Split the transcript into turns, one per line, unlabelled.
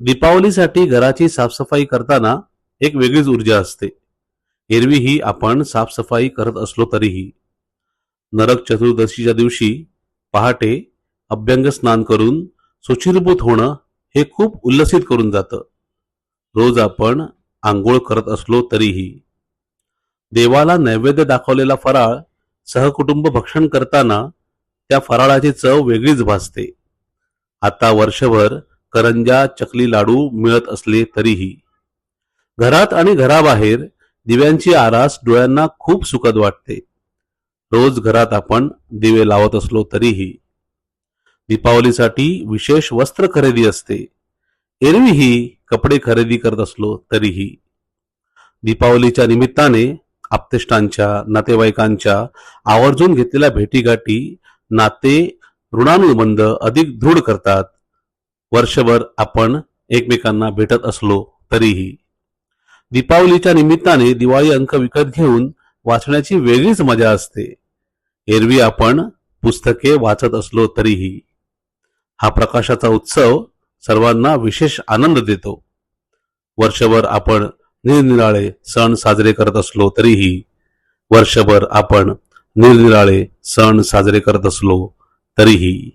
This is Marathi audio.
दीपावलीसाठी घराची साफसफाई करताना एक वेगळीच ऊर्जा असते. एरवीही आपण साफसफाई करत असलो तरीही. नरक चतुर्दशीच्या दिवशी पहाटे अभ्यंग स्नान करून सुचिरभूत होणं हे खूप उल्लसित करून जातं. रोज आपण आंघोळ करत असलो तरीही. देवाला नैवेद्य दाखवलेला फराळ सहकुटुंब भक्षण करताना त्या फराळाची चव वेगळीच भासते. आता वर्षभर करंजा चकली लाडू मिळत असले तरीही. घरात आणि घराबाहेर दिव्यांची आरास डोळ्यांना खूप सुखद वाटते. रोज घरात आपण दिवे लावत असलो तरीही. दीपावलीसाठी विशेष वस्त्र खरेदी असते. एरवीही कपडे खरेदी करत असलो तरीही. दीपावलीच्या निमित्ताने आप्तेष्टांच्या नातेवाईकांच्या आवर्जून घेतलेल्या भेटीगाठी नाते ऋणानुबंध अधिक दृढ करतात. वर्षभर आपण एकमेकांना भेटत असलो तरीही. दीपावलीच्या निमित्ताने दिवाळी अंक विकत घेऊन वाचण्याची वेगळीच मजा असते. एरवी आपण पुस्तके वाचत असलो तरीही. हा प्रकाशाचा उत्सव सर्वांना विशेष आनंद देतो. वर्षभर आपण निरनिराळे सण साजरे करत असलो तरीही वर्षभर आपण निरनिराळे सण साजरे करत असलो तरीही.